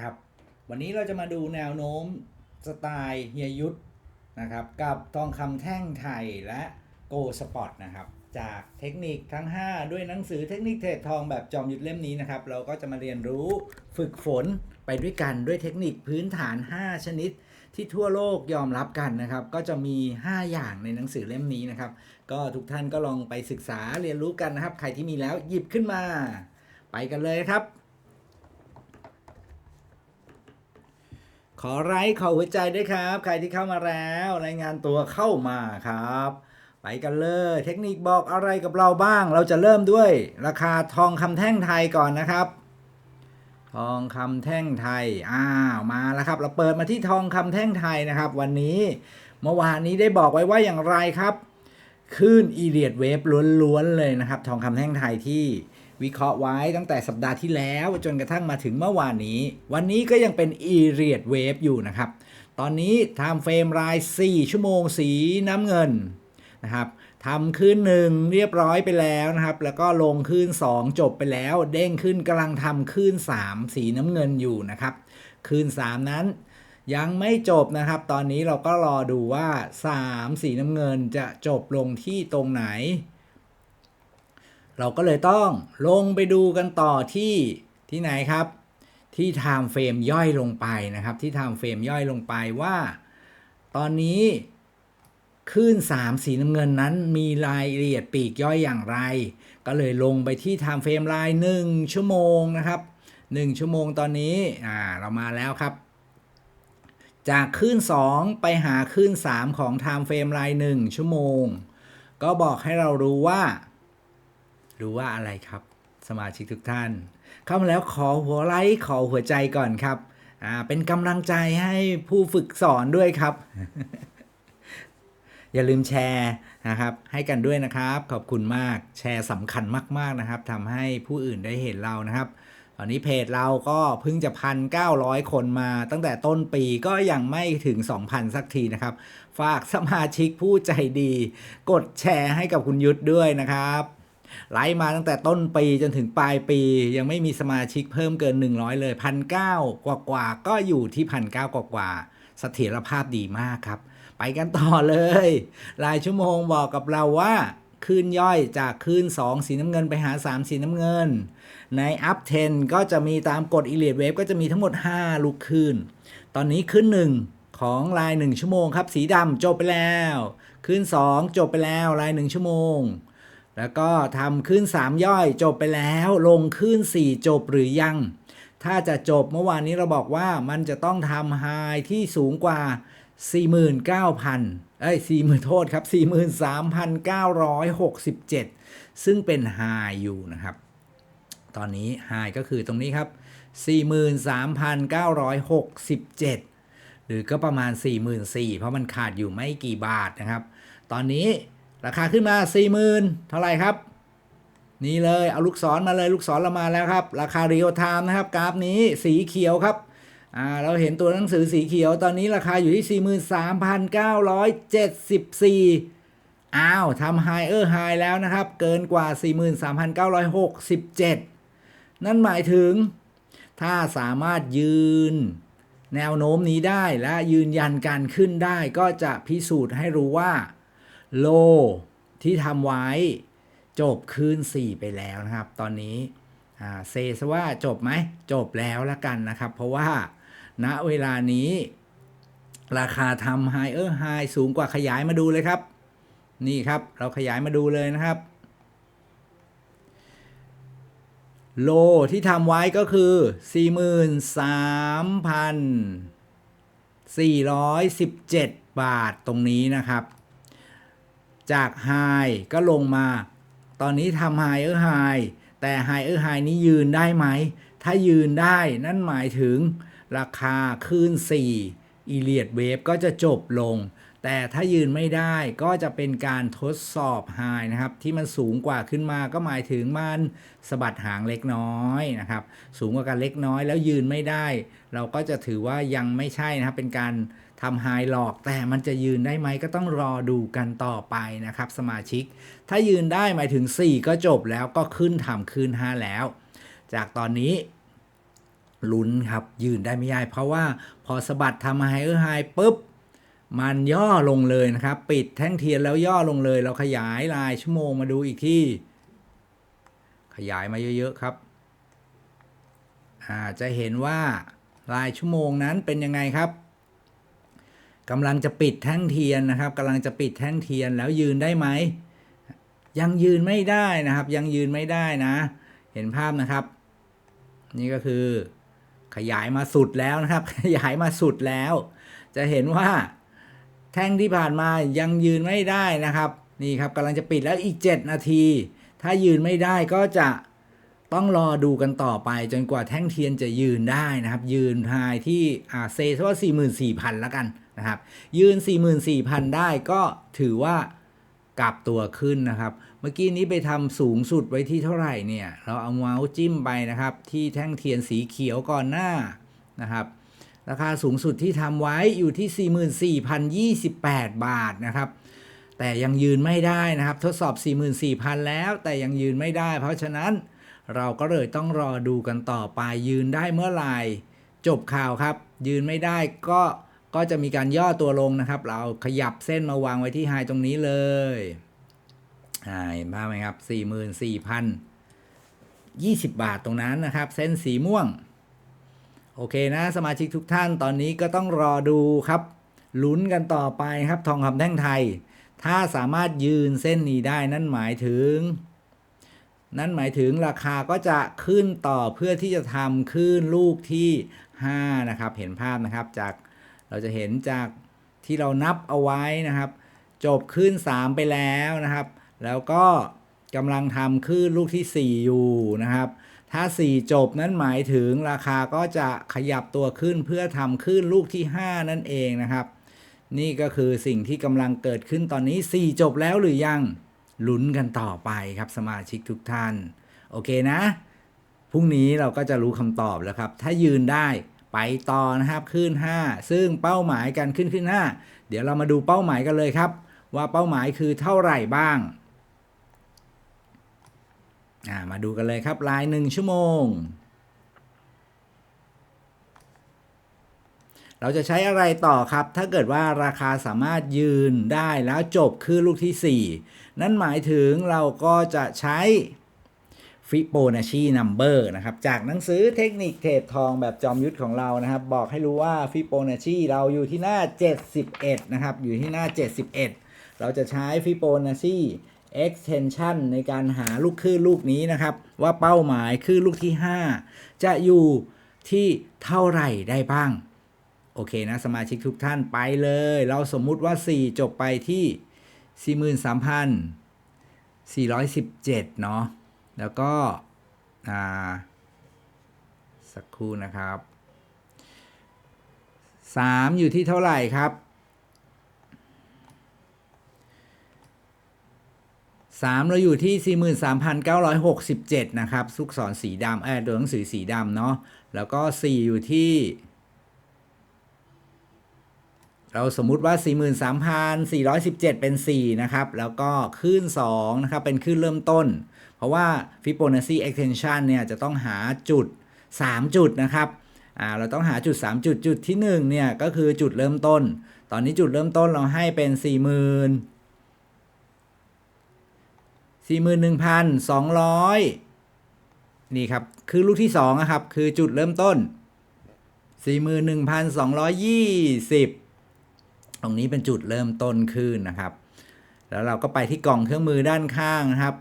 ครับ วันนี้เราจะมาดูแนวโน้มสไตล์เฮียยุทธนะครับ กับทองคำแท่งไทยและโกสปอร์ตนะครับ จากเทคนิคทั้ง 5 ด้วยหนังสือเทคนิคเทรดทองแบบจอมยุทธเล่มนี้นะครับ เราก็จะมาเรียนรู้ฝึกฝนไปด้วยกันด้วยเทคนิคพื้นฐาน 5 ชนิดที่ทั่วโลกยอมรับกันนะครับ ก็จะมี 5 อย่างในหนังสือเล่มนี้นะครับ ก็ทุกท่านก็ลองไปศึกษาเรียนรู้กันนะครับ ใครที่มีแล้วหยิบขึ้นมา ไปกันเลยครับ ขอไลค์ขอหัวใจด้วยครับ ใครที่เข้ามาแล้ว รายงานตัวเข้ามาครับ ไปกันเลย เทคนิคบอกอะไรกับเราบ้าง เราจะเริ่มด้วย ราคาทองคำแท่งไทยก่อนนะครับ ทองคำแท่งไทยอ้าวมาแล้วครับ เราเปิดมาที่ทองคำแท่งไทยนะครับ วันนี้เมื่อวานนี้ได้บอกไว้ว่าอย่างไรครับคลื่นอีเลียดเวฟล้วนๆเลยนะครับ ทองคำแท่งไทยที่ วิเคราะห์ไว้ตั้งแต่สัปดาห์ที่แล้วจนกระทั่งมาถึงเมื่อวานนี้ วันนี้ก็ยังเป็นอีเลียดเวฟอยู่นะครับ ตอนนี้ไทม์เฟรมราย 4 ชั่วโมงสีน้ำเงินนะครับทำขึ้นหนึ่งเรียบร้อยไปแล้วนะครับ แล้วก็ลงขึ้น 2 จบไปแล้ว เด้งขึ้นกำลังทำขึ้น 3 สีน้ำเงินอยู่นะครับขึ้น 3 นั้นยังไม่จบนะครับ ตอนนี้เราก็รอดูว่า 3 สีน้ำเงินจะจบลงที่ตรงไหน เราก็เลยต้องลงไปดูกันต่อที่ที่ไหนครับ ที่ไทม์เฟรมย่อยลงไปนะครับ ที่ไทม์เฟรมย่อยลงไปว่า ตอนนี้ขึ้น3 สีน้ำเงินนั้นมีรายละเอียดปีกย่อยอย่างไร ก็เลยลงไปที่ไทม์เฟรมราย 1 ชั่วโมงนะครับ 1 ชั่วโมงตอนนี้อ่าเรามาแล้วครับ จากขึ้น2 ไปหาขึ้น3 ของไทม์เฟรมราย 1 ชั่วโมง ก็บอกให้เรารู้ว่า หรู้ว่าอะไรครับ สมาชิกทุกท่าน เข้ามาแล้วขอหัวไลค์ขอหัวใจก่อนครับอ่าเป็นกำลังใจให้ผู้ฝึกสอนด้วยครับ อย่าลืมแชร์นะครับ ให้กันด้วยนะครับ ขอบคุณมากแชร์สำคัญมาก ๆนะครับทำให้ผู้อื่นได้เห็นเรานะครับตอนนี้เพจเราก็เพิ่งจะพันเก้าร้อยคนมาตั้งแต่ต้นปีก็ยังไม่ถึง 2,000 สักทีนะครับ ฝากสมาชิกผู้ใจดี กดแชร์ให้กับคุณยุทธด้วยนะครับ ไลฟ์มาตั้งแต่ต้นปีจนถึงปลายปี ยังไม่มีสมาชิกเพิ่มเกิน 100 เลยพันเกว่ากว่าก็อยู่ที่พันเกกว่าๆเสถียรภาพดีมากครับ ไปกันต่อเลยรายชั่วโมงบอกกับเราว่าคลื่นย่อยจากคลื่น2 สีน้ำเงินไปหา 3 สีน้ำเงิน ใน up 10 ก็จะมีตามกฎ e l i o t wave ก็จะมีทั้งหมด 5 ลูกคลื่นตอนนี้ขึ้น 1 ของลาย 1 ชั่วโมงครับ สีดำจบไปแล้ว ขึ้น 2 จบไปแล้วลาย 1 ชั่วโมง แล้วก็ทำขึ้น 3 ย่อยจบไปแล้ว ลงขึ้น 4 จบหรือยัง ถ้าจะจบเมื่อวานนี้เราบอกว่ามันจะต้องทำไฮที่สูงกว่า 49,000 เอ้ย 40,000 โทษครับ 43,967 ซึ่งเป็นไฮอยู่นะครับ ตอนนี้ไฮก็คือตรงนี้ครับ 43,967 หรือก็ประมาณ 44,000เพราะมันขาดอยู่ไม่กี่บาทนะครับ ตอนนี้ ราคาขึ้นมา 40,000 เท่าไหร่ครับ นี่เลย เอาลูกศรมาเลยลูกศรเรามาแล้วครับ ราคาเรียลไทม์นะครับ กราฟนี้สีเขียวครับอ่าเราเห็นตัวหนังสือสีเขียวตอนนี้ราคาอยู่ที่ 43,974 อ้าวทำไฮเออร์ไฮแล้วนะครับ เกินกว่า 43,967 นั่นหมายถึง ถ้าสามารถยืนแนวโน้มนี้ได้และยืนยันการขึ้นได้ก็จะพิสูจน์ให้รู้ว่า โลที่ทำไว้จบคืน 4 ไปแล้วนะครับ ตอนนี้เซซว่าจบไหม จบแล้วละกันนะครับ เพราะว่าณเวลานี้ ราคาทำไฮเออร์ไฮสูงกว่าขยายมาดูเลยครับ นี่ครับเราขยายมาดูเลยนะครับโลที่ทำไว้ก็คือ 43,417 บาทตรงนี้นะครับ จากไฮก็ลงมา ตอนนี้ทำไฮเออร์ไฮแต่ไฮเออร์ไฮนี้ยืนได้ไหม ถ้ายืนได้นั่นหมายถึงราคาขึ้น 4 อีเลียดเวฟก็จะจบลง แต่ถ้ายืนไม่ได้ก็จะเป็นการทดสอบไฮนะครับ ที่มันสูงกว่าขึ้นมาก็หมายถึงมันสะบัดหางเล็กน้อยนะครับ สูงกว่ากันเล็กน้อยแล้วยืนไม่ได้ เราก็จะถือว่ายังไม่ใช่นะครับเป็นการ ทำไฮหลอก แต่มันจะยืนได้ไหมก็ต้องรอดูกันต่อไปนะครับสมาชิก ถ้ายืนได้หมายถึง 4 ก็จบแล้วก็ขึ้นทำขึ้น 5 แล้ว จากตอนนี้ลุ้นครับ ยืนได้ไม่ได้เพราะว่าพอสะบัดทำไฮเออร์ไฮปุ๊บ มันย่อลงเลยนะครับ ปิดแท่งเทียนแล้วย่อลงเลย เราขยายลายชั่วโมงมาดูอีกที่ ขยายมาเยอะๆครับอ่าจะเห็นว่าลายชั่วโมงนั้นเป็นยังไงครับ กำลังจะปิดแท่งเทียนนะครับกำลังจะปิดแท่งเทียนแล้วยืนได้ไหม ยังยืนไม่ได้นะครับ ยังยืนไม่ได้นะ เห็นภาพนะครับ นี่ก็คือขยายมาสุดแล้วนะครับ ขยายมาสุดแล้ว จะเห็นว่าแท่งที่ผ่านมายังยืนไม่ได้นะครับ นี่ครับกำลังจะปิดแล้วอีก 7 นาที ถ้ายืนไม่ได้ก็จะต้องรอดูกันต่อไปจนกว่าแท่งเทียนจะยืนได้นะครับ ยืนทายที่อ่าเซซะว่า44,000แล้วกัน นะครับ ยืน 44,000 ได้ก็ถือว่ากลับตัวขึ้นนะครับ เมื่อกี้นี้ไปทำสูงสุดไว้ที่เท่าไหร่เนี่ย เราเอาเมาส์จิ้มไปนะครับ ที่แท่งเทียนสีเขียวก่อนหน้านะครับราคาสูงสุดที่ทำไว้อยู่ที่ 44,028 บาทนะครับ แต่ยังยืนไม่ได้นะครับ ทดสอบ 44,000 แล้ว แต่ยังยืนไม่ได้ เพราะฉะนั้นเราก็เลยต้องรอดูกันต่อไปยืนได้เมื่อไหร่ จบข่าวครับ ยืนไม่ได้ก็ ก็จะมีการย่อตัวลงนะครับ เราขยับเส้นมาวางไว้ที่ไฮตรงนี้เลยอ่าเห็นภาพไหมครับ 44,000 20 บาทตรงนั้นนะครับ เส้นสีม่วง โอเคนะ สมาชิกทุกท่านตอนนี้ก็ต้องรอดูครับ ลุ้นกันต่อไปครับ ทองคำแท่งไทย ถ้าสามารถยืนเส้นนี้ได้นั่นหมายถึง นั่นหมายถึงราคาก็จะขึ้นต่อเพื่อที่จะทำขึ้นลูกที่ 5 นะครับ เห็นภาพนะครับจาก เราจะเห็นจากที่เรานับเอาไว้นะครับ จบขึ้น 3 ไปแล้วนะครับ แล้วก็กำลังทำขึ้นลูกที่ 4 อยู่นะครับ ถ้า 4 จบนั้นหมายถึงราคาก็จะขยับตัวขึ้นเพื่อทำขึ้นลูกที่ 5 นั่นเองนะครับ นี่ก็คือสิ่งที่กำลังเกิดขึ้นตอนนี้ 4 จบแล้วหรือยังลุ้นกันต่อไปครับสมาชิกทุกท่าน โอเคนะพรุ่งนี้เราก็จะรู้คำตอบแล้วครับ ถ้ายืนได้ ไปต่อนะครับขึ้น 5 ซึ่งเป้าหมายการขึ้นขึ้น 5 เดี๋ยวเรามาดูเป้าหมายกันเลยครับ ว่าเป้าหมายคือเท่าไหร่บ้างามาดูกันเลยครับลายหนึ่งชั่วโมง เราจะใช้อะไรต่อครับ ถ้าเกิดว่าราคาสามารถยืนได้แล้วจบคือลูกที่ 4 นั่นหมายถึงเราก็จะใช้ ฟิโบนัชชีนัมเบอร์นะครับ จากหนังสือเทคนิคเทรดทองแบบจอมยุทธของเรานะครับ บอกให้รู้ว่าฟิโบนัชชีเราอยู่ที่หน้า 71 นะครับ อยู่ที่หน้า 71 เราจะใช้ฟิโบนัชชี extension ในการหาลูกคลื่นลูกนี้นะครับ ว่าเป้าหมายคลื่นลูกที่ 5 จะอยู่ที่เท่าไหร่ได้บ้าง โอเคนะ สมาชิกทุกท่านไปเลย เราสมมุติว่า 4 จบไปที่ 43,417 เนาะ แล้วก็สักครู่นะครับ 3 อยู่ที่เท่าไหร่ครับ 3 เราอยู่ที่ 43,967 นะครับซุกศรสีดำเออตัวหนังสือสีดำเนาะแล้วก็ 4 อยู่ที่ เราสมมุติว่า 43,417 เป็น 4 นะครับ แล้วก็ขึ้น2นะครับเป็นขึ้นเริ่มต้น เพราะว่า Fibonacci extension เนี่ยจะต้องหาจุด 3 จุดนะครับเราต้องหาจุด 3 จุดจุดที่1เนี่ยก็คือจุดเริ่มต้น ตอนนี้จุดเริ่มต้นเราให้เป็น 40,000 41,200 นี่ครับ คือลูกที่2นะครับ คือจุดเริ่มต้น 41,220 ตรงนี้เป็นจุดเริ่มต้นขึ้นนะครับ แล้วเราก็ไปที่กล่องเครื่องมือด้านข้างนะครับ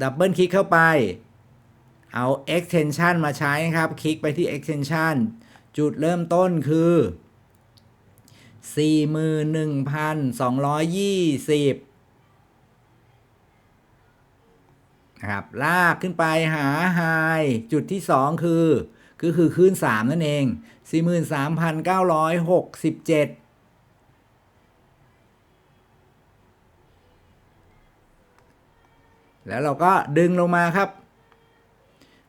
ดับเบิลคลิกเข้าไป เอา extension มาใช้ครับ คลิกไปที่ extension จุดเริ่มต้นคือ 41,220นะครับลากขึ้นไปหา high จุดที่ 2 คือ ก็คือขึ้น 3 นั่นเอง 43,967 แล้วเราก็ดึงลงมาครับ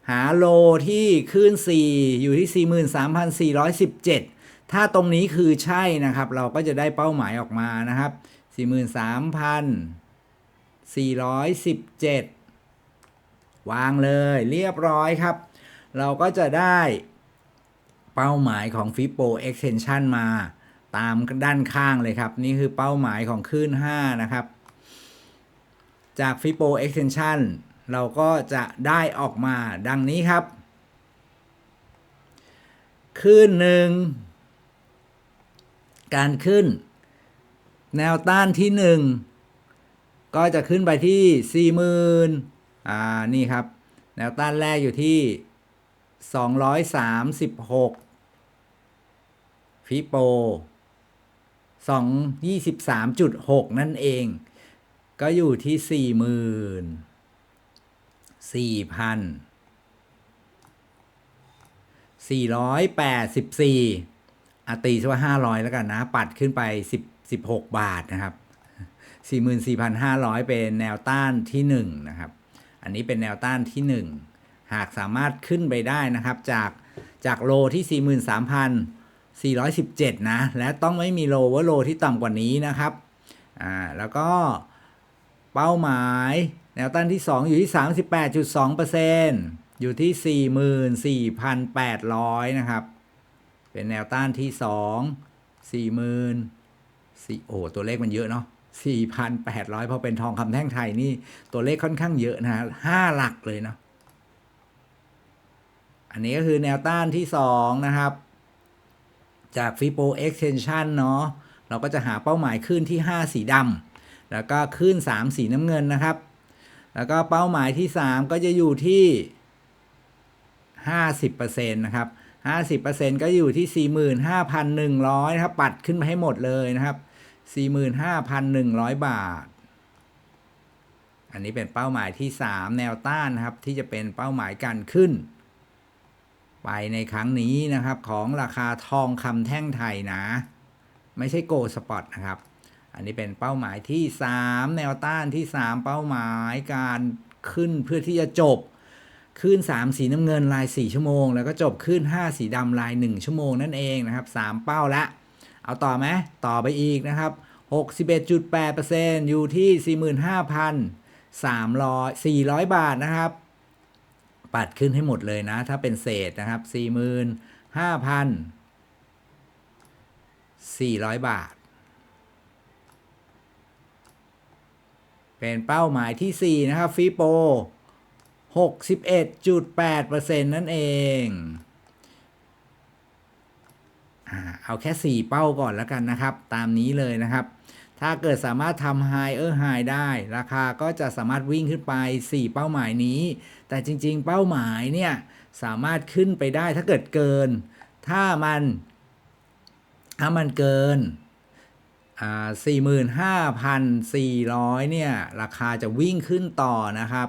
หาโลที่ขึ้น 4 อยู่ที่ 43,417 ถ้าตรงนี้คือใช่นะครับ เราก็จะได้เป้าหมายออกมานะครับ 43,417 วางเลยเรียบร้อยครับ เราก็จะได้เป้าหมายของ Fibo Extension มาตามด้านข้างเลยครับ นี่คือเป้าหมายของคลื่น 5 นะครับ จาก Fibo Extension เราก็จะได้ออกมาดังนี้ครับคลื่นหนึ่งการขึ้น แนวต้านที่หนึ่งก็จะขึ้นไปที่ 40,000อ่านี่ครับ แนวต้านแรกอยู่ที่ 236 ฟิโป223.6 นั่นเอง ก็อยู่ที่สี่หมื่นสี่พันสี่ร้อยแปดสิบสี่อตีซะว่าห้าร้อยแล้วกันนะ ปัดขึ้นไปสิบสิบหกบาทนะครับสี่หมื่นสี่พันห้าร้อยเป็นแนวต้านที่หนึ่งนะครับ อันนี้เป็นแนวต้านที่หนึ่งหากสามารถขึ้นไปได้นะครับ จากจากโลที่สี่หมื่นสามพันสี่ร้อยสิบเจ็ดนะ และต้องไม่มีโลว่าโลที่ต่ำกว่านี้นะครับ อ่า แล้วก็ เป้าหมาย แนวต้านที่ 2 อยู่ที่ 38.2%อยู่ที่ 44,800 นะครับ เป็นแนวต้านที่ 2 40,000สี่โอ้ตัวเลขมันเยอะเนาะ4,800พอเป็นทองคำแท่งไทยนี่ตัวเลขค่อนข้างเยอะนะฮะห้าหลักเลยเนาะอันนี้ก็คือแนวต้านที่2นะครับ จาก Fibo Extension เนาะเราก็จะหาเป้าหมายขึ้นที่5สีดำ แล้วก็ขึ้น 3 สีน้ำเงินนะครับ แล้วก็เป้าหมายที่ 3 ก็จะอยู่ที่ 50%นะครับ 50%ก็อยู่ที่ 45,100นะครับ ปัดขึ้นไปให้หมดเลยนะครับ 45,100 บาท อันนี้เป็นเป้าหมายที่ 3 แนวต้านนะครับ ที่จะเป็นเป้าหมายการขึ้น ไปในครั้งนี้นะครับของราคาทองคำแท่งไทยนะ ไม่ใช่โกลสปอตนะครับ อันนี้เป็นเป้าหมายที่ 3 แนวต้านที่ 3 เป้าหมายการขึ้นเพื่อที่จะจบขึ้น 3 สีน้ำเงินลาย 4 ชั่วโมง แล้วก็จบขึ้น 5 สีดำลาย 1 ชั่วโมงนั่นเองนะครับ 3 เป้าละ เอาต่อไหมต่อไปอีกนะครับ 61.8%อยู่ที่ 45,300 400 บาทนะครับ ปัดขึ้นให้หมดเลยนะ ถ้าเป็นเศษนะครับ 45,400 บาท เป็นเป้าหมายที่ 4 นะครับฟีโป61.8%นั่นเองอเอาแค่ 4 เป้าก่อนแล้วกันนะครับ ตามนี้เลยนะครับ ถ้าเกิดสามารถทำไฮเออร์ไฮได้ ราคาก็จะสามารถวิ่งขึ้นไป 4 เป้าหมายนี้ แต่จริง ๆ เป้าหมายเนี่ยสามารถขึ้นไปได้ถ้าเกิดเกิน ถ้ามัน ถ้ามันเกิน 45,400 เนี่ย ราคาจะวิ่งขึ้นต่อนะครับ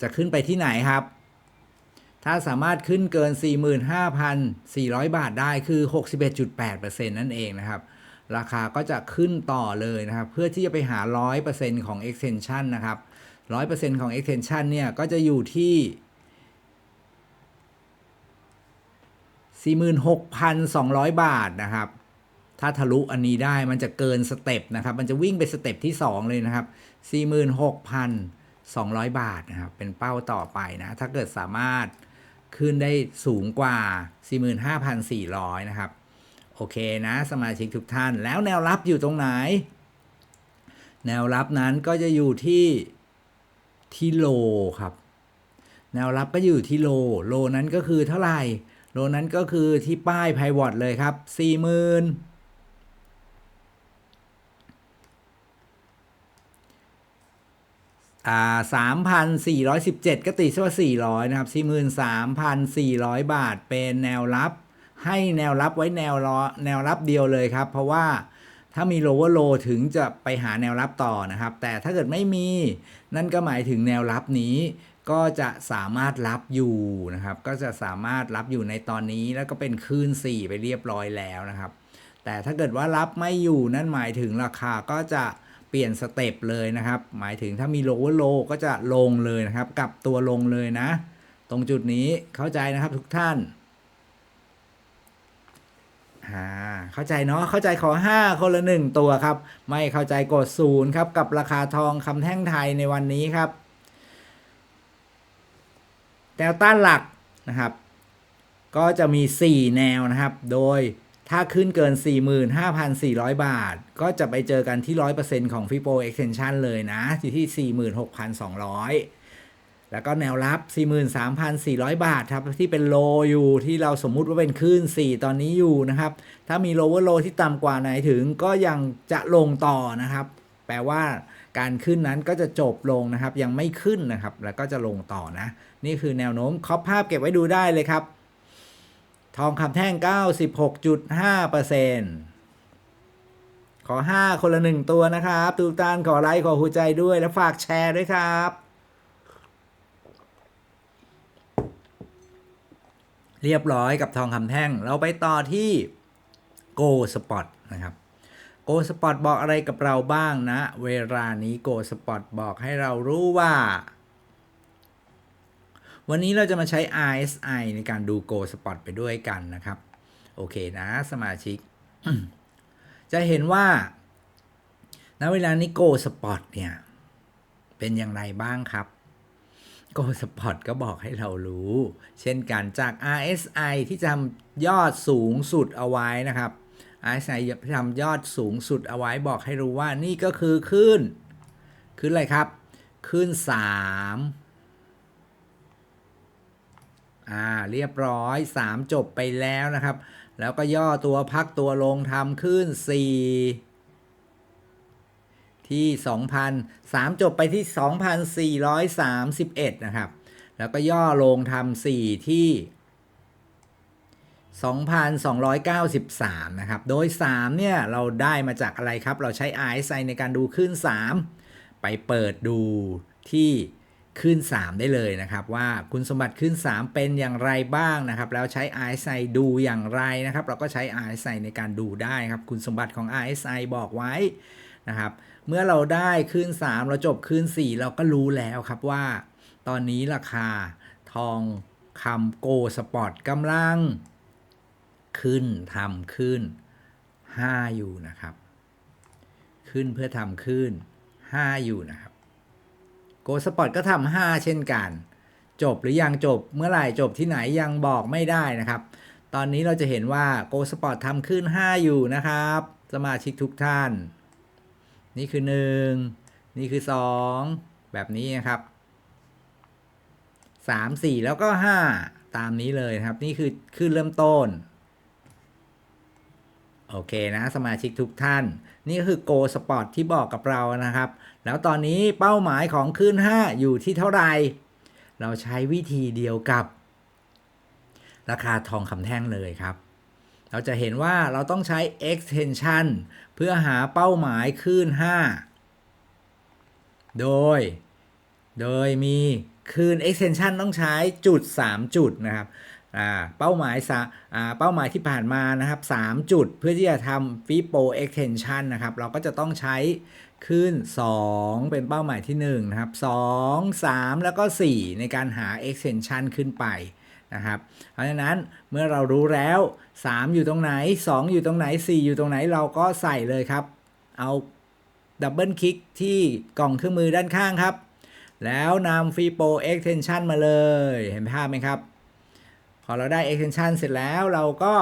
จะขึ้นไปที่ไหนครับ ถ้าสามารถขึ้นเกิน 45,400 บาทได้คือ 61.8%นั่นเองนะครับ ราคาก็จะขึ้นต่อเลยนะครับ เพื่อที่จะไปหา 100%ของ extension นะครับ 100%ของ extension เนี่ย ก็จะอยู่ที่ 46,200 บาทนะครับ ถ้าทะลุอันนี้ได้มันจะเกินสเต็ปนะครับ มันจะวิ่งไปสเต็ปที่ 2 เลยนะครับ 46,200 บาทนะครับ เป็นเป้าต่อไปนะ ถ้าเกิดสามารถขึ้นได้สูงกว่า 45,400 นะครับ โอเคนะสมาชิกทุกท่าน แล้วแนวรับอยู่ตรงไหน แนวรับนั้นก็จะอยู่ที่ที่โลครับ แนวรับก็อยู่ที่โล โลนั้นก็คือเท่าไหร่ โลนั้นก็คือที่ป้ายไพวอตเลยครับ40,000อ่า3,417ก็ตีซะว่า400นะครับ43,400บาทเป็นแนวรับ ให้แนวรับไว้แนวรอแนวรับเดียวเลยครับ เพราะว่าถ้ามี lower low ถึงจะไปหาแนวรับต่อนะครับ แต่ถ้าเกิดไม่มี นั่นก็หมายถึงแนวรับนี้ ก็จะสามารถรับอยู่นะครับ ก็จะสามารถรับอยู่ในตอนนี้แล้วก็เป็นคลื่น4 ไปเรียบร้อยแล้วนะครับ แต่ถ้าเกิดว่ารับไม่อยู่นั่นหมายถึงราคาก็จะเปลี่ยนสเต็ปเลยนะครับ หมายถึงถ้ามี lower low ก็จะลงเลยนะครับกลับตัวลงเลยนะ ตรงจุดนี้เข้าใจนะครับทุกท่านอ่าเข้าใจเนาะเข้าใจขอ 5 คนละ 1 ตัวครับ ไม่เข้าใจกดศูนย์ครับกับราคาทองคำแท่งไทยในวันนี้ครับ แนวต้านหลักนะครับ ก็จะมี 4 แนวนะครับ โดยถ้าขึ้นเกิน 45,400 บาท ก็จะไปเจอกันที่ 100%ของ Fibo Extension เลยนะ อยู่ที่ 46,200 แล้วก็แนวรับ 43,400 บาทครับ ที่เป็นโลอยู่ที่เราสมมุติว่าเป็นขึ้น 4 ตอนนี้อยู่นะครับ ถ้ามี lower low ที่ต่ำกว่าไหนถึงก็ยังจะลงต่อนะครับ แปลว่า การขึ้นนั้นก็จะจบลงนะครับ ยังไม่ขึ้นนะครับ แล้วก็จะลงต่อนะ นี่คือแนวโน้มคอปภาพเก็บไว้ดูได้เลยครับ ทองคำแท่ง 96.5%ขอ 5 คนละ 1 ตัวนะครับทุกท่านขอไลค์ขอหัวใจด้วย และฝากแชร์ด้วยครับเรียบร้อยกับทองคำแท่ง เราไปต่อที่ Go Spot นะครับ Go Spot บอกอะไรกับเราบ้างนะ เวลานี้ Go Spot บอกให้เรารู้ว่า วันนี้เราจะมาใช้ RSI ในการดู Go Spot ไปด้วยกันนะครับ โอเคนะ สมาชิก จะเห็นว่าณเวลานี้ Go Spot เนี่ย เป็นอย่างไรบ้างครับ Go Spot ก็บอกให้เรารู้ เช่นกันจาก RSI ที่ทำยอดสูงสุดเอาไว้นะครับ RSI ทำยอดสูงสุดเอาไว้บอกให้รู้ว่านี่ก็คือขึ้นขึ้นอะไรครับ ขึ้น3อ่าเรียบร้อย 3 จบไปแล้วนะครับ แล้วก็ย่อตัวพักตัวลงทำขึ้น 4ที่ 2,000 3 จบไปที่ 2,431 นะครับ แล้วก็ย่อลงทำ4ที่ 2,293 นะครับ โดย 3 เนี่ย เราได้มาจากอะไรครับ เราใช้ RSI ในการดูขึ้น 3 ไปเปิดดูที่ขึ้น 3 ได้เลยนะครับ ว่าคุณสมบัติขึ้น 3 เป็นอย่างไรบ้างนะครับ แล้วใช้ RSI ดูอย่างไรนะครับ เราก็ใช้ RSI ในการดูได้ครับ คุณสมบัติของ RSI บอกไว้นะครับ เมื่อเราได้ขึ้น 3 เราจบขึ้น 4 เราก็รู้แล้วครับว่า ตอนนี้ราคาทองคำโกสปอร์ตกำลัง ขึ้นทำขึ้น 5 อยู่นะครับ ขึ้นเพื่อทำขึ้น 5 อยู่นะครับโกสปอร์ตก็ทำ5เช่นกัน จบหรือยังจบเมื่อไหร่จบที่ไหนยังบอกไม่ได้นะครับ ตอนนี้เราจะเห็นว่าโกสปอร์ตทำขึ้น 5 อยู่นะครับ สมาชิกทุกท่าน นี่คือ 1 นี่คือ 2 แบบนี้นะครับ3 4 แล้วก็ 5 ตามนี้เลยครับ นี่คือขึ้นเริ่มต้น โอเคนะสมาชิกทุกท่าน นี่ก็คือ Go Spot ที่บอกกับเรานะครับ แล้วตอนนี้เป้าหมายของขึ้น5 อยู่ที่เท่าไหร่ เราใช้วิธีเดียวกับ ราคาทองคำแท่งเลยครับ เราจะเห็นว่าเราต้องใช้ extension เพื่อหาเป้าหมายขึ้น5 โดย โดยมีคืน extension ต้องใช้จุด 3 จุดนะครับ เป้าหมายเป้าหมายที่ผ่านมานะครับ3จุดเพื่อที่จะทำ Fibo extension นะครับ เราก็จะต้องใช้ขึ้น 2 เป็นเป้าหมายที่1นะครับ2 3 แล้วก็ 4 ในการหา extension ขึ้นไปนะครับ เพราะฉะนั้นเมื่อเรารู้แล้ว 3 อยู่ตรงไหน 2 อยู่ตรงไหน 4 อยู่ตรงไหนเราก็ใส่เลยครับ เอาดับเบิลคลิกที่กล่องเครื่องมือด้านข้างครับ แล้วนำ Fibo extension มาเลย เห็นภาพไหมครับ อเราได้ extension เสร็จแล้วเราก็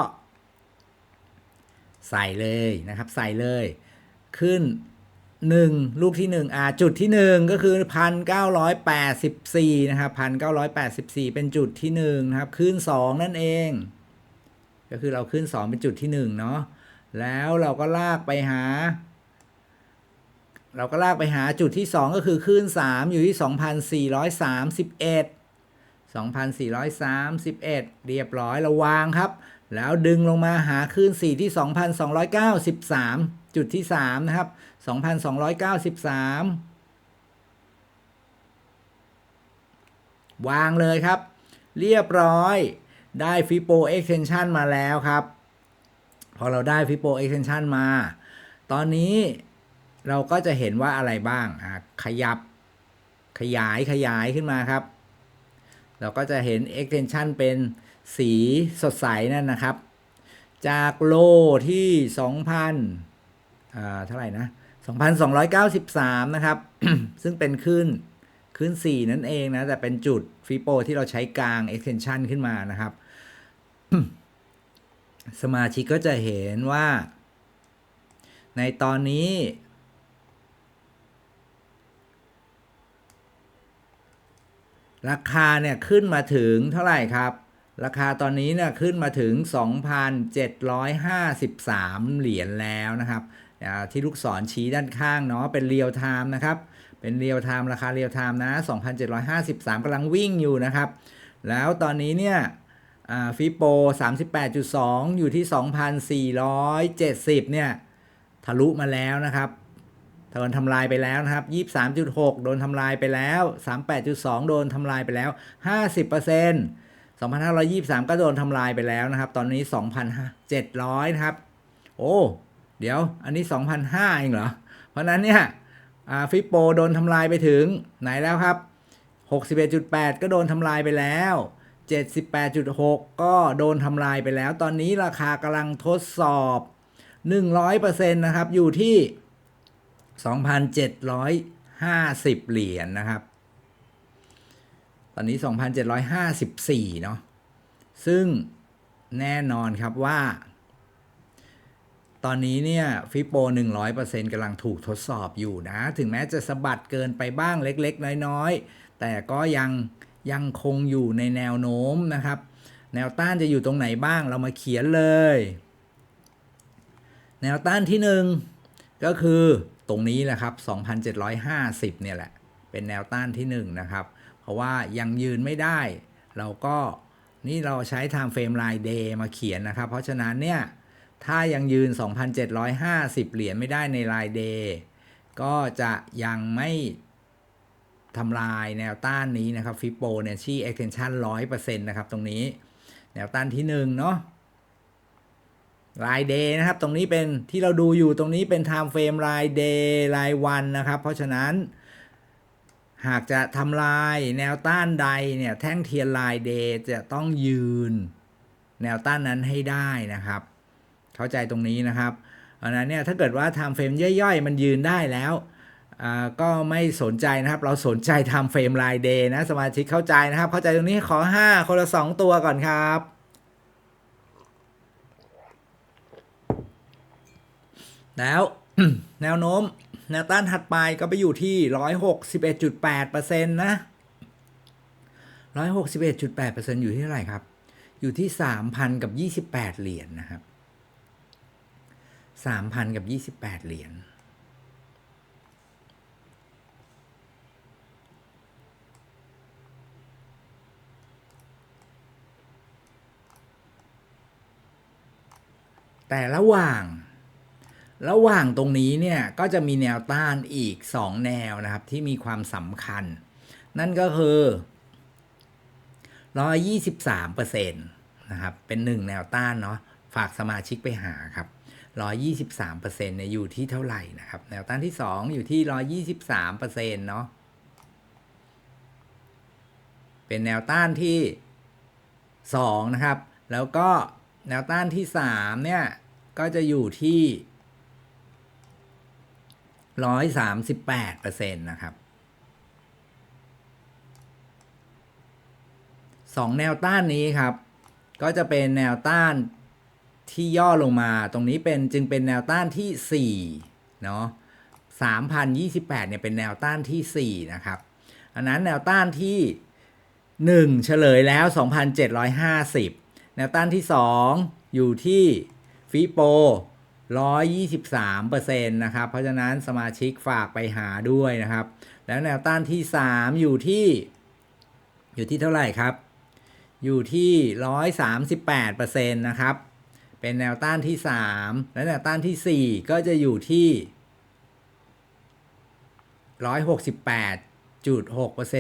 ใส่เลยนะครับ ใส่เลย ขึ้น 1 ลูกที่ 1 อ่า จุดที่ 1 ก็คือ 1984 นะครับ 1984 เป็นจุดที่1นะครับ ขึ้น 2 นั่นเอง ก็คือเราขึ้น 2 เป็นจุดที่ 1 เนาะแล้วเราก็ลากไปหา เราก็ลากไปหาจุดที่ 2 ก็คือขึ้น 3 อยู่ที่ 2,431 2,431 เรียบร้อยเราวางครับ แล้วดึงลงมาหาขึ้น4ที่ 2,293 จุดที่ 3 นะครับ 2,293 วางเลยครับ เรียบร้อยได้ Fibo extension มาแล้วครับ พอเราได้ Fibo extension มา ตอนนี้เราก็จะเห็นว่าอะไรบ้างขยับขยายขยายขึ้นมาครับ เราก็จะเห็น extension เป็นสีสดใสนั่นนะครับ จากโลที่ 2,000อ่าเท่าไหร่นะ 2,293 นะครับ ซึ่งเป็นขึ้นขึ้น 4 นั่นเองนะ แต่เป็นจุดฟิโปที่เราใช้กลาง extension ขึ้นมานะครับ สมาชิกก็จะเห็นว่า ในตอนนี้ ราคาเนี่ยขึ้นมาถึงเท่าไหร่ครับ ราคาตอนนี้เนี่ยขึ้นมาถึง 2,753 เหรียญแล้วนะครับที่ลูกศรชี้ด้านข้างเนาะเป็นเรียลไทม์นะครับ เป็นเรียลไทม์ราคาเรียลไทม์นะ 2,753กำลังวิ่งอยู่นะครับ แล้วตอนนี้เนี่ยฟิโป 38.2 อยู่ที่ 2,470 เนี่ย ทะลุมาแล้วนะครับ โดนทำลายไปแล้วนะครับ 23.6 โดนทำลายไปแล้ว 38.2 โดนทำลายไปแล้ว 50% 2,523 ก็โดนทำลายไปแล้วนะครับ ตอนนี้ 2,700 นะครับ โอ้ เดี๋ยว อันนี้ 2,500เองเหรอ เพราะฉะนั้นเนี่ยฟิปโปโดนทำลายไปถึงไหนแล้วครับ 61.8 ก็โดนทำลายไปแล้ว 78.6 ก็โดนทำลายไปแล้ว ตอนนี้ราคากำลังทดสอบ 100%นะครับ อยู่ที่ 2,750 เหรียญนะครับ ตอนนี้ 2,754 เนาะ ซึ่งแน่นอนครับว่า ตอนนี้เนี่ยฟิโป100%กำลังถูกทดสอบอยู่นะ ถึงแม้จะสะบัดเกินไปบ้างเล็ก ๆ น้อย ๆ แต่ก็ยังยังคงอยู่ในแนวโน้มนะครับ แนวต้านจะอยู่ตรงไหนบ้างเรามาเขียนเลย แนวต้านที่ 1 ก็คือ ตรงนี้แหละครับ 2,750 เนี่ยแหละ เป็นแนวต้านที่ 1 นะครับ เพราะว่ายังยืนไม่ได้ เราก็นี่เราใช้ time frame ราย day มาเขียนนะครับ เพราะฉะนั้นเนี่ย ถ้ายังยืน 2,750 เหรียญไม่ได้ในราย day ก็จะยังไม่ทำลายแนวต้านนี้นะครับฟิโปเนี่ยชี้ extension 100%นะครับ ตรงนี้ แนวต้านที่1เนาะ รายเดย์นะครับ ตรงนี้เป็นที่เราดูอยู่ตรงนี้เป็น time frame รายเดย์รายวันนะครับ เพราะฉะนั้น หากจะทำลายแนวต้านใดเนี่ยแท่งเทียนรายเดย์จะต้องยืน แนวต้านนั้นให้ได้นะครับ เข้าใจตรงนี้นะครับเพราะนั้นเนี่ยถ้าเกิดว่า time frame ย่อยๆ มันยืนได้แล้วก็ไม่สนใจนะครับ เราสนใจ time frame รายเดย์นะ สมาชิกเข้าใจนะครับ เข้าใจตรงนี้ขอ 5 คนละ 2 ตัวก่อนครับ แล้วแนวโน้ม แนวต้านถัดไปก็ไปอยู่ที่ 161.8%นะ 161.8%อยู่ที่เท่าไหร่ครับ อยู่ที่ 3,000 กับ 28 เหรียญนนะครับ 3,000 กับ 28 เหรียญแต่ระหว่าง ระหว่างตรงนี้เนี่ยก็จะมีแนวต้านอีก 2 แนวนะครับที่มีความสำคัญ นั่นก็คือ123%นะครับเป็น1แนวต้านเนาะฝากสมาชิกไปหาครับ123%เนี่ยอยู่ที่เท่าไหร่นะครับ แนวต้านที่ 2 อยู่ที่ 123%เนาะเป็นแนวต้านที่ 2 นะครับ แล้วก็แนวต้านที่ 3 เนี่ย ก็จะอยู่ที่ 138%นะครับสองแนวต้านนี้ครับ ก็จะเป็นแนวต้านที่ย่อลงมา ตรงนี้เป็นจึงเป็นแนวต้านที่ 4 เนาะ3,028 เนี่ยเป็นแนวต้านที่ 4 นะครับอันนั้นแนวต้านที่ 1 เฉลยแล้ว 2,750 แนวต้านที่ 2 อยู่ที่ฟิโป 123%นะครับ เพราะฉะนั้นสมาชิกฝากไปหาด้วยนะครับ แล้วแนวต้านที่ 3 อยู่ที่ อยู่ที่เท่าไหร่ครับ อยู่ที่ 138%นะครับ เป็นแนวต้านที่ 3 และแนวต้านที่ 4 ก็จะอยู่ที่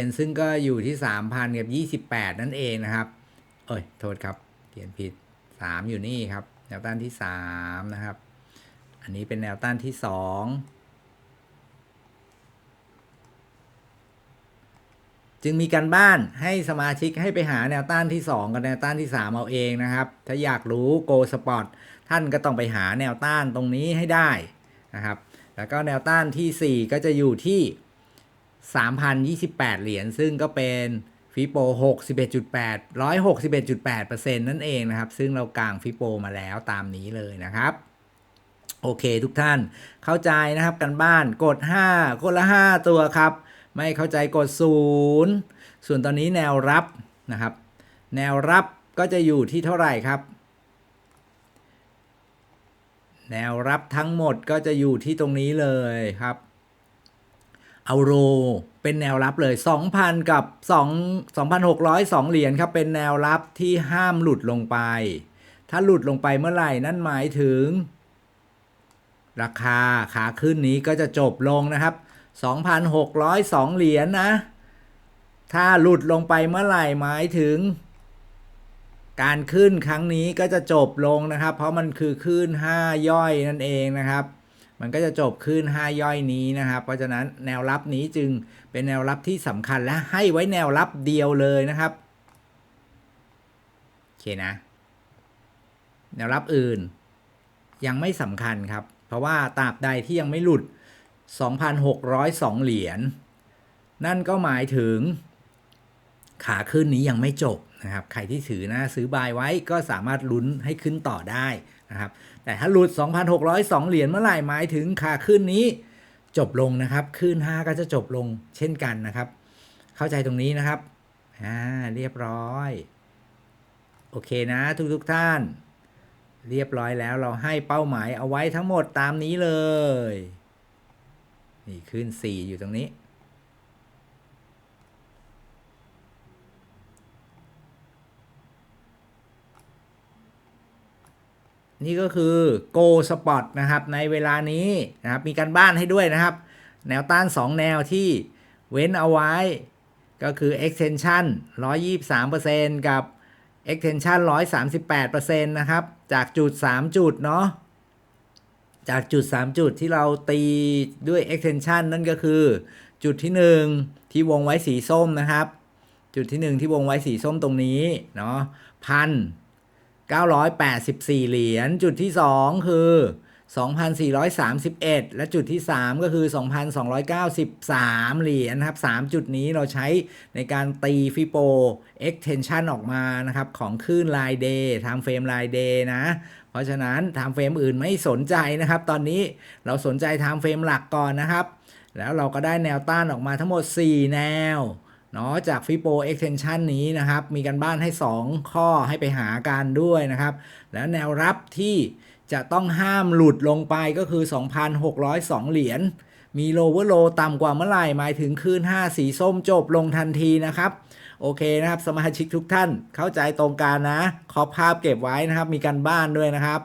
168.6%ซึ่งก็อยู่ที่ 3,000 กับ 28 นั่นเองนะครับ เอ้ย โทษครับ เขียนผิด 3 อยู่นี่ครับ แนวต้านที่ 3 นะครับ อันนี้เป็นแนวต้านที่ 2 จึงมีการบ้านให้สมาชิกให้ไปหาแนวต้านที่ 2 กับแนวต้านที่ 3 เอาเองนะครับ ถ้าอยากรู้ Go Spot ท่านก็ต้องไปหาแนวต้านตรงนี้ให้ได้นะครับ แล้วก็แนวต้านที่ 4 ก็จะอยู่ที่ 3,028 เหรียญซึ่งก็เป็นฟิโป61.8 161.8%นั่นเองนะครับ ซึ่งเรากางฟิโปมาแล้วตามนี้เลยนะครับ โอเคทุกท่านเข้าใจนะครับกันบ้านกด 5 คนละ 5 ตัวครับ ไม่เข้าใจกด 0 ส่วนตอนนี้แนวรับนะครับ แนวรับก็จะอยู่ที่เท่าไหร่ครับ แนวรับทั้งหมดก็จะอยู่ที่ตรงนี้เลยครับเอาโรเป็นแนวรับเลย 2,000 กับ 2 2,602 เหรียญครับ เป็นแนวรับที่ห้ามหลุดลงไป ถ้าหลุดลงไปเมื่อไหร่นั่นหมายถึง ราคาขาขึ้นนี้ก็จะจบลงนะครับ 2,602 เหรียญนะ ถ้าหลุดลงไปเมื่อไหร่หมายถึง การขึ้นครั้งนี้ก็จะจบลงนะครับ เพราะมันคือขึ้น 5 ย่อยนั่นเองนะครับ มันก็จะจบขึ้น 5 ย่อยนี้นะครับ เพราะฉะนั้นแนวรับนี้จึงเป็นแนวรับที่สำคัญและให้ไว้แนวรับเดียวเลยนะครับโอเคนะ แนวรับอื่นยังไม่สำคัญครับ เพราะว่าตราบใดที่ยังไม่หลุด 2,602 เหรียญนั่นก็หมายถึง ขาขึ้นนี้ยังไม่จบนะครับ ใครที่ถือนะซื้อบายไว้ก็สามารถลุ้นให้ขึ้นต่อได้นะครับ แต่ถ้าหลุด 2,602 เหรียญเมื่อไหร่หมายถึงขาขึ้นนี้จบลงนะครับ ขึ้น 5 ก็จะจบลงเช่นกันนะครับ เข้าใจตรงนี้นะครับอ่าเรียบร้อย โอเคนะทุกทุกๆท่าน เรียบร้อยแล้วเราให้เป้าหมายเอาไว้ทั้งหมดตามนี้เลย นี่ขึ้น 4 อยู่ตรงนี้ นี่ก็คือ Go Spot นะครับ ในเวลานี้นะครับ มีการบ้านให้ด้วยนะครับ แนวต้าน 2 แนวที่เว้นเอาไว้ ก็คือ extension 123%กับ extension 138%นะครับ จากจุด 3 จุดเนาะ จากจุด 3 จุดที่เราตีด้วย extension นั่นก็คือ จุดที่ 1 ที่วงไว้สีส้มนะครับ จุดที่ 1 ที่วงไว้สีส้มตรงนี้เนาะพันเก้าร้อยแปดสิบสี่เหรียญ จุดที่ 2 คือ 2,431 และจุดที่ 3 ก็คือ 2,293 เหรียญนะครับ 3 จุดนี้เราใช้ในการตีฟิโป extension ออกมานะครับ ของคลื่น line day time frame line day นะ เพราะฉะนั้น time frame อื่นไม่สนใจนะครับ ตอนนี้เราสนใจ time frame หลักก่อนนะครับ แล้วเราก็ได้แนวต้านออกมาทั้งหมด 4 แนวเนาะจากฟิโป extension นี้นะครับ มีกันบ้านให้ 2 ข้อให้ไปหากันด้วยนะครับ แล้วแนวรับที่ จะต้องห้ามหลุดลงไปก็คือ 2,602 เหรียญ มี lower low ต่ำกว่าเมื่อไหร่ หมายถึงคืน 5 สีส้มจบลงทันทีนะครับ โอเคนะครับ สมาชิกทุกท่านเข้าใจตรงกันนะ ขอภาพเก็บไว้นะครับ มีกันบ้านด้วยนะครับ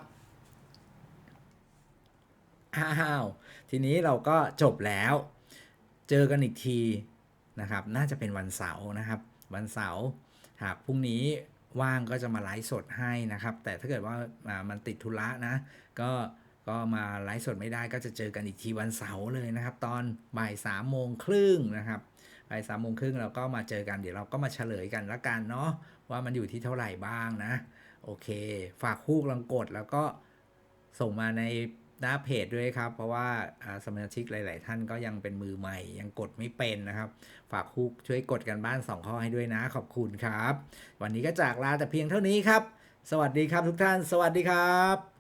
อ้าวทีนี้เราก็จบแล้ว เจอกันอีกทีนะครับ น่าจะเป็นวันเสาร์นะครับ วันเสาร์หากพรุ่งนี้ ว่างก็จะมาไลฟ์สดให้นะครับ แต่ถ้าเกิดว่ามันติดธุระนะ ก็ก็มาไลฟ์สดไม่ได้ก็จะเจอกันอีกทีวันเสาร์เลยนะครับ ตอนบ่ายสามโมงครึ่งนะครับบ่ายสามโมงครึ่งเราก็มาเจอกันเดี๋ยวเราก็มาเฉลยกันละกันเนาะว่ามันอยู่ที่เท่าไหร่บ้างนะ โอเค ฝากคู่กลังกดแล้วก็ส่งมาใน หน้าเพจด้วยครับ เพราะว่าสมาชิกหลาย ๆ ท่านก็ยังเป็นมือใหม่ ยังกดไม่เป็นนะครับ ฝากคุกช่วยกดกันบ้าน 2 ข้อให้ด้วยนะ ขอบคุณครับ วันนี้ก็จากลาแต่เพียงเท่านี้ครับ สวัสดีครับทุกท่าน สวัสดีครับ